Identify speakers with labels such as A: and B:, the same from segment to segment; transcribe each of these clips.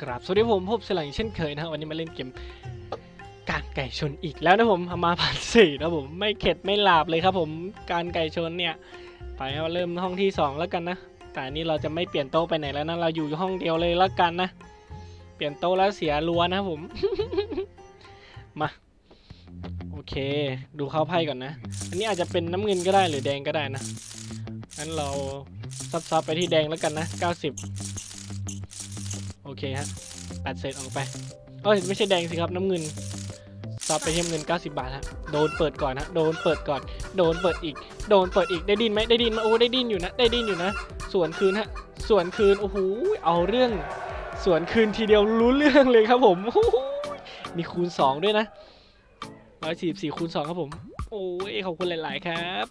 A: กราบสวัสดีผมพบสลังเช่นเคยนะวันนี้มาเล่นเกมการไก่ชนอีกแล้วนะผมเอามาผ่านสี่นะผมไม่เข็ดไม่หลาบเลยครับผมการไก่ชนเนี่ยไปเอาเริ่มห้องที่สองแล้วกันนะ แต่อันนี้เราจะไม่เปลี่ยนโต๊ะไปไหนแล้วนะเราอยู่ห้องเดียวเลยแล้วกันนะ เปลี่ยนโต๊ะแล้วเสียรัวนะผมมาโอเค ดูเข้าไพ่ก่อนนะ อันนี้อาจจะเป็นน้ำเงินก็ได้หรือแดงก็ได้นะงั้นเราซับๆไปที่แดงแล้วกันนะ90 เคฮะตัดเศษออกไปเอ้ยไม่ใช่แดงสิครับน้ำเงินซับไปที่น้ำเงิน 90 บาทฮะโดนเปิดก่อนฮะโดนเปิดก่อน โดนเปิดอีก โดนเปิดอีกได้ดินไหมได้ดินไหมโอ้ได้ดินอยู่นะ ได้ดินอยู่นะ สวนคืนฮะสวนคืนโอ้โหเอาเรื่อง สวนคืนทีเดียวรู้เรื่องเลยครับผมมีคูณ 2 ด้วยนะ144คูณ2ครับผม โอ้ยขอบคุณหลาย ๆ ครับ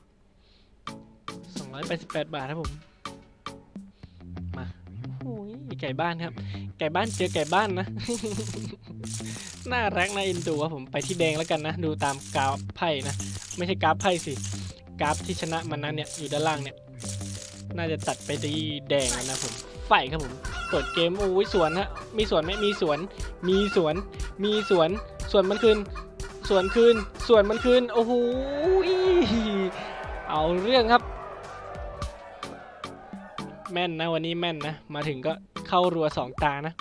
A: 288 บาทครับผม โอ้ยไก่บ้านครับ ไก่บ้านเจอไก่บ้านนะ น่ารักน่าเอ็นดูครับผมไปที่แดงแล้วกันนะ ดูตามกราฟไพ่นะ ไม่ใช่กราฟไพ่สิกราฟที่ชนะมันนั้นเนี่ยอยู่ด้านล่างเนี่ย น่าจะตัดไปที่แดงแล้วนะผมไฟครับผมเปิดเกมโอ้ยสวนฮะมีสวนไหมมีสวน มีสวน มีสวนสวนมันคืนสวนคืนสวนมันคืนโอ้โหเอาเรื่องครับ แม่นนะวันนี้แม่นนะ มาถึงก็เข้ารัวสองตานะ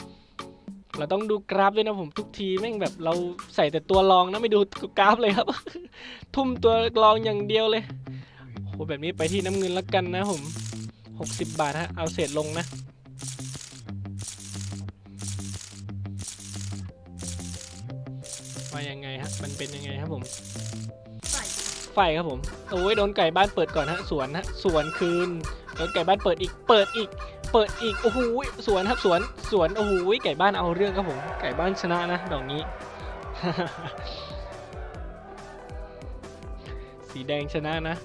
A: เราต้องดูกราฟด้วยนะผมทุกทีแม่งแบบเราใส่แต่ตัวรองนะไม่ดูกราฟเลยครับ ทุ่มตัวรองอย่างเดียวเลยโหแบบนี้ไปที่น้ำเงินแล้วกันนะผม 60 บาทฮะเอาเศษลงนะว่ายังไงฮะมันเป็นยังไงครับผม ไฟครับผมโอ้ยโดนไก่บ้านเปิดก่อนฮะสวนฮะสวนคืนโดนไก่บ้านเปิดอีกเปิดอีก เปิดอีกโอ้โหสวนครับสวนสวนโอ้โหไก่บ้านเอาเรื่องครับผมไก่บ้านชนะนะดอกนี้ สีแดงชนะนะ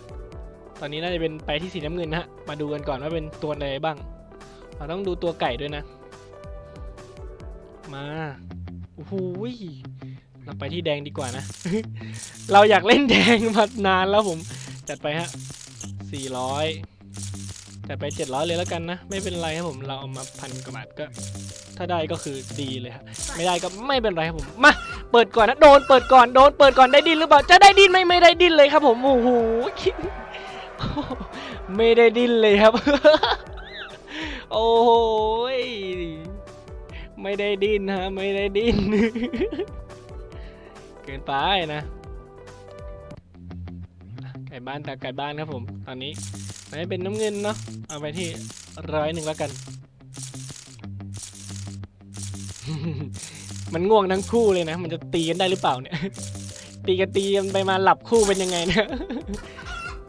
A: ตอนนี้น่าจะเป็นไปที่สีน้ำเงินนะฮะมาดูกันก่อนว่าเป็นตัวอะไรบ้างเราต้องดูตัวไก่ด้วยนะ มาโอ้โห เราไปที่แดงดีกว่านะ เราอยากเล่นแดงมานานแล้วผม จัดไปฮะ400จัดไป700เลยแล้วกันนะ ไม่เป็นไรครับผมเราเอามาพันกว่าบาทก็ ถ้าได้ก็คือดีเลยครับไม่ได้ก็ไม่เป็นไรครับผม มาเปิดก่อนนะโดนเปิดก่อนโดนเปิดก่อนได้ดินหรือเปล่าจะได้ดินไหมไม่ได้ดินเลยครับ ผมโอ้โหไม่ได้ดินเลยครับ โอ้โหยไม่ได้ดินฮะ ไม่ได้ดิน เกินไปนะ ไก่บ้านแต่ไก่บ้านครับผม ตอนนี้ไม่เป็นน้ำเงินเนาะ เอาไปที่ร้อยหนึ่งแล้วกัน มันง่วงทั้งคู่เลยนะ มันจะตีกันได้หรือเปล่าเนี่ย ตีกันตีกันไปมาหลับคู่เป็นยังไงเนี่ย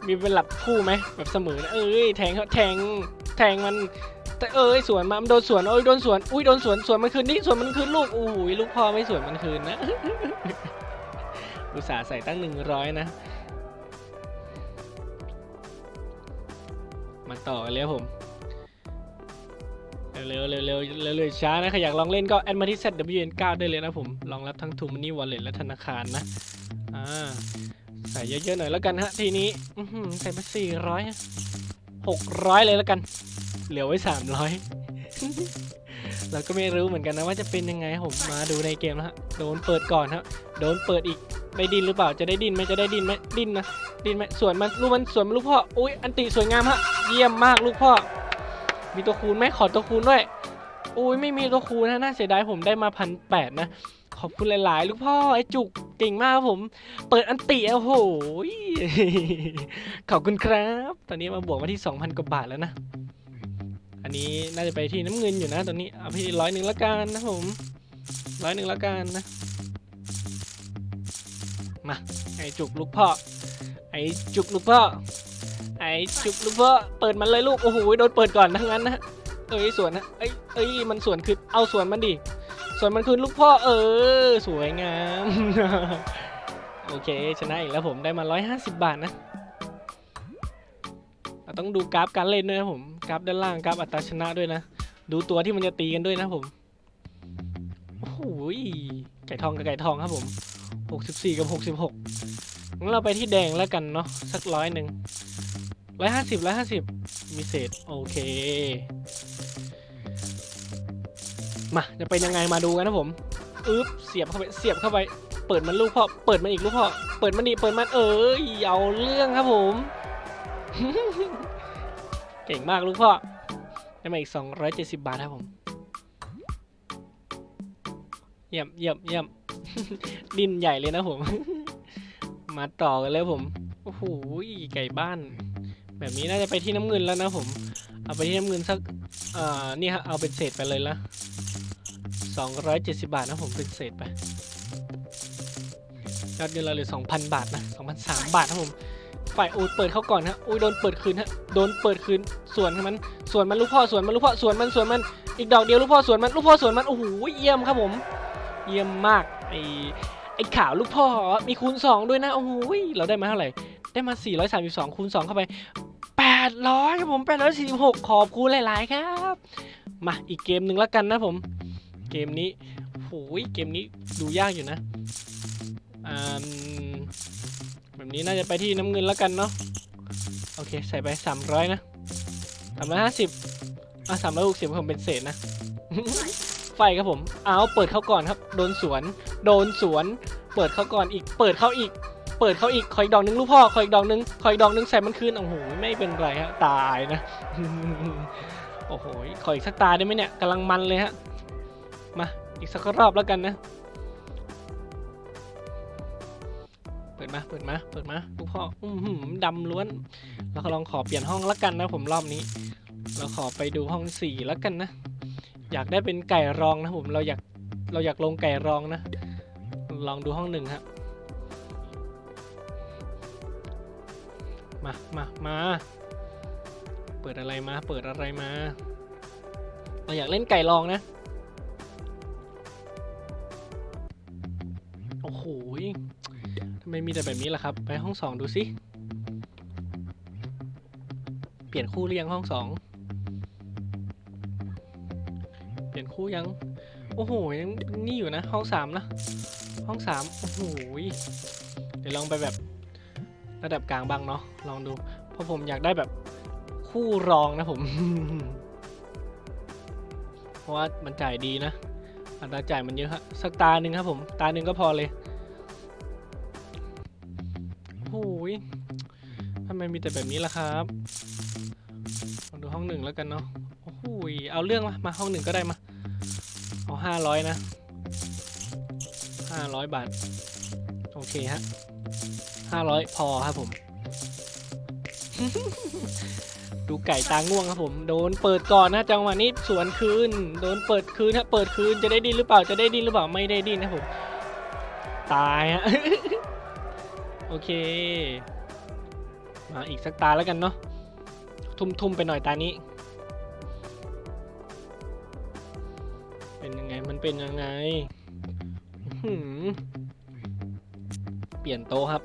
A: มีเป็นหลับคู่ไหมแบบเสมอนะเอ้ยแทงเขาแทงแทงมันแต่เอ้ยสวนมามันโดนสวนโอ้ยโดนสวนอุ้ยโดนสวนสวนมันคืนนี่สวนมันคืนลูกโอ้ยลูกพ่อไม่สวนมันคืนนะ อุตส่าห์ใส่ตั้งหนึ่งร้อยนะ มาต่อกันเลยผมเร็วเร็วเร็วเร็วช้านะใครอยากลองเล่นก็แอดมาที่ ZWN9 ได้เลยนะผมรองรับทั้ง t ูมันนี่วอลเล็ตและธนาคารนะอ่าใส่เยอะๆหน่อยแล้วกันฮะทีนี้ใส่มาสี่ร้อยหกร้อยเลยแล้วกัน เหลือไว้สามร้อย เราก็ไม่รู้เหมือนกันนะว่าจะเป็นยังไงผมมาดูในเกมแล้วฮะโดนเปิดก่อนฮะโดนเปิดอีกได้ดินหรือเปล่าจะได้ดินไหมจะได้ดินไหมดินนะดินไหมสวนมันลูกมันสวนมันลูกพ่ออุ้ยอันติสวยงามฮะเยี่ยมมากลูกพ่อ มีตัวคูณไหมขอตัวคูณด้วยอุ้ยไม่มีตัวคูณนะน่าเสียดายผมได้มาพันแปดนะขอบคุณหลายๆ ลูกพ่อไอ้จุกเก่งมากครับผม เปิดอันติโอ้โหขอบคุณครับ ตอนนี้มาบวกมาที่ 2,000 กว่าบาทแล้วนะ อันนี้น่าจะไปที่น้ำเงินอยู่นะตอนนี้เอาพี่ร้อยหนึ่งละกันนะผมร้อยหนึ่งละกันนะ มาไอจุกลูกพ่อ ไอจุกลูกพ่อ ไอจุกลูกพ่อ เปิดมันเลยลูก โอ้โห โดนเปิดก่อนทั้งนั้นนะ เอ้ยสวนนะ เอ้ยเอ้ย มันสวนคือ เอาสวนมันดิสวนมันคือลูกพ่อ เออ สวยงาม โอเค ชนะอีกแล้วผมได้มา 150 บาทนะ ต้องดูกราฟการเล่นด้วยนะผมกราฟด้านล่างกราฟอัตราชนะด้วยนะ ดูตัวที่มันจะตีกันด้วยนะผมโอ้โหยไก่ทองกับไก่ทองครับผม64 กับ 66งั้นเราไปที่แดงแล้วกันเนาะสักร้อยหนึ่งร้อยห้าสิบร้อยห้าสิบมีเศษโอเค มาจะเป็นยังไงมาดูกันนะผมอึ๊บเสียบเข้าไปเสียบเข้าไป เปิดมันลูกพ่อเปิดมันอีกลูกพ่อเปิดมันอีกเปิดมันเอ้ยเอาเรื่องครับผม เก่งมากลูกพ่อ ได้มาอีก 270 บาทครับผม เยี่ยมเยี่ยมเยี่ยมดินใหญ่เลยนะผม มาต่อกันเลยผม โอ้โห ไก่บ้าน แบบนี้น่าจะไปที่น้ำเงินแล้วนะผม เอาไปที่น้ำเงินสัก เอ่อ นี่ฮะ เอาเป็นเศษไปเลยละ270 บาทนะผมเป็นเศษไปยอดเงินเราเหลือ2,000 บาทนะ2,003บาทนะผม ฝ่ายโอ้ยเปิดเขาก่อนฮะโอ้ยโดนเปิดคืนฮะโดนเปิดคืนสวนมันสวนมันลูกพ่อสวนมันลูกพ่อสวนมันสวนมันอีกดอกเดียวลูกพ่อสวนมันลูกพ่อสวนมันโอ้โหเยี่ยมครับผม เยี่ยมมากไอไอข่าวลูกพ่อมีคูณ 2 ด้วยนะโอ้โหเราได้มาเท่าไหร่ได้มา 432คูณ2เข้าไป 800ครับผม846ขอบคุณหลาย ๆ ครับ มาอีกเกมหนึ่งแล้วกันนะผม เกมนี้โอ้ยเกมนี้ดูยากอยู่นะอ่า นี้น่าจะไปที่น้ำเงินแล้วกันเนาะโอเคใส่ไป300นะ350อะ360ผมเป็นเศษนะ ไฟครับผมเอาเปิดเข้าก่อนครับ โดนสวน โดนสวน เปิดเข้าก่อนอีก เปิดเข้าอีก เปิดเข้าอีกขออีกดอกหนึงลูกพ่อขออีกดอกหนึงขออีกดอกหนึงใส่มันคืนโอ้โหไม่เป็นไรฮะตายนะโอ้โหขออีกสักตาได้ไหมเนี่ยกำลังมันเลยฮะมาอีกสักรอบแล้วกันนะ ดมาเปิดมาเปิดมาลูกพ่ออือหือดำล้วน เราลองขอเปลี่ยนห้องแล้วกันนะผมรอบนี้ เราขอไปดูห้องสี่แล้วกันนะ อยากได้เป็นไก่รองนะผมเราอยากเราอยากลงไก่รองนะ ลองดูห้องหนึ่งฮะมามามาเปิดอะไรมา เปิดอะไรมาเราอยากเล่นไก่รองนะโอ้โห ทำไมมีแต่แบบนี้ล่ะครับ ไปห้องสองดูสิ เปลี่ยนคู่หรือยังห้องสอง เปลี่ยนคู่ยัง โอ้โหยังนี่อยู่นะห้องสามนะ ห้องสามโอ้โหเดี๋ยวลองไปแบบระดับกลางบ้างเนาะ ลองดู เพราะผมอยากได้แบบคู่รองนะผม เพราะว่ามันจ่ายดีนะ อัตราจ่ายมันเยอะฮะ สักตาหนึ่งครับผม ตาหนึ่งก็พอเลย ไมมีแต่แบบนี้ล่ะครับมาดูห้องหนึ่งแล้วกันเนาะโอ้โหยเอาเรื่องมามาห้องหนึ่งก็ได้มา เอาห้าร้อยนะห้าร้อยบาท โอเคฮะห้าร้อยพอครับผม ดูไก่ตาง่วงครับผม โดนเปิดก่อนนะจังหวะนี้สวนคืน โดนเปิดคืนฮะเปิดคืนจะได้ดินหรือเปล่าจะได้ดินหรือเปล่าไม่ได้ดินนะผม ตายฮะ โอเค มาอีกสักตาแล้วกันเนาะทุ่มๆไปหน่อยตานี้ เป็นยังไงมันเป็นยังไงเปลี่ยนโต๊ะครับ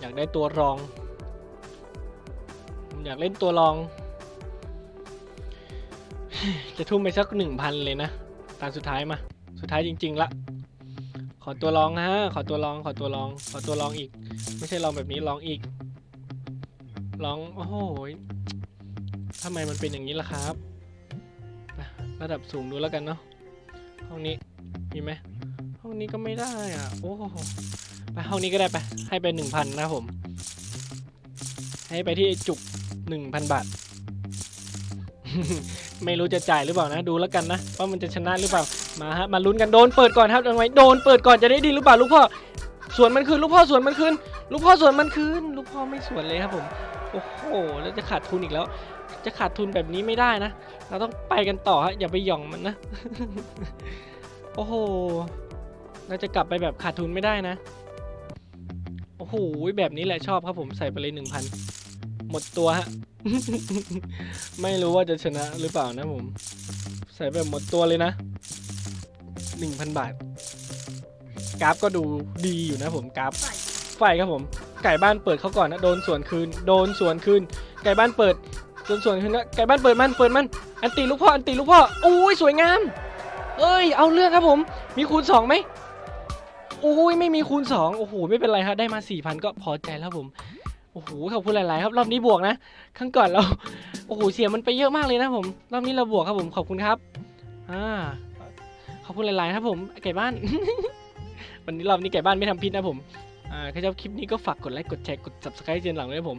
A: อยากได้ตัวรอง อยากเล่นตัวรอง จะทุ่มไปสักหนึ่งพันเลยนะตาสุดท้ายมา สุดท้ายจริง ๆละขอตัวรองฮะ ขอตัวรอง ขอตัวรอง ขอตัวรองอีก ไม่ใช่ลองแบบนี้ลองอีก ลอง โอ้โหทำไมมันเป็นอย่างนี้ล่ะครับ ระดับสูงดูแล้วกันเนาะ ห้องนี้ มีไหม ห้องนี้ก็ไม่ได้อะ โอ้โห ไปห้องนี้ก็ได้ไป ให้ไปหนึ่งพันนะผม ให้ไปที่จุกหนึ่งพันบาท ไม่รู้จะจ่ายหรือเปล่านะ ดูแล้วกันนะ ว่ามันจะชนะหรือเปล่า มาฮะ มาลุ้นกัน โดนเปิดก่อนครับเอาไว้โดนเปิดก่อนจะได้ดีหรือเปล่าลูกพ่อสวนมันคืนลูกพ่อสวนมันคืนลูกพ่อสวนมันคืนลูกพ่อไม่สวนเลยครับผม โอ้โห แล้วจะขาดทุนอีกแล้ว จะขาดทุนแบบนี้ไม่ได้นะ เราต้องไปกันต่อฮะ อย่าไปหย่องมันนะ โอ้โห เราจะกลับไปแบบขาดทุนไม่ได้นะ โอ้โห แบบนี้แหละชอบครับผม ใส่ไปเลยหนึ่งพัน หมดตัวฮะ ไม่รู้ว่าจะชนะหรือเปล่านะผม ใส่แบบหมดตัวเลยนะหนึ่งพันบาท กราฟก็ดูดีอยู่นะผมกราฟไฟครับผม ไก่บ้านเปิดเขาก่อนนะโดนสวนคืนโดนสวนคืน ไก่บ้านเปิดโดนสวนคืนนะไก่บ้านเปิดมันเปิดมัน อันตีลูกพ่ออันตีลูกพ่อโอ้ยสวยงาม เอ้ย เอาเรื่องครับผม มีคูณสองไหมโอ้ยไม่มีคูณสองโอ้โหไม่เป็นไรครับได้มาสี่พันก็พอใจแล้วผมโอ้โหขอบคุณหลาย ๆ ครับรอบนี้บวกนะครั้งก่อนเราโอ้โหเสียมันไปเยอะมากเลยนะผมรอบนี้เราบวกครับผมขอบคุณครับอ่าขอบคุณหลาย ๆ ครับผมไก่บ้าน วันนี้รอบนี้ไก่บ้านไม่ทำพิษนะผม อ่าถ้าชอบคลิปนี้ก็ฝากกดไลค์ กดแชร์ กด subscribe เจนหลังด้วยผม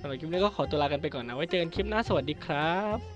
A: สำหรับคลิปนี้ก็ขอตัวลากันไปก่อนนะ ไว้เจอกันคลิปหน้า สวัสดีครับ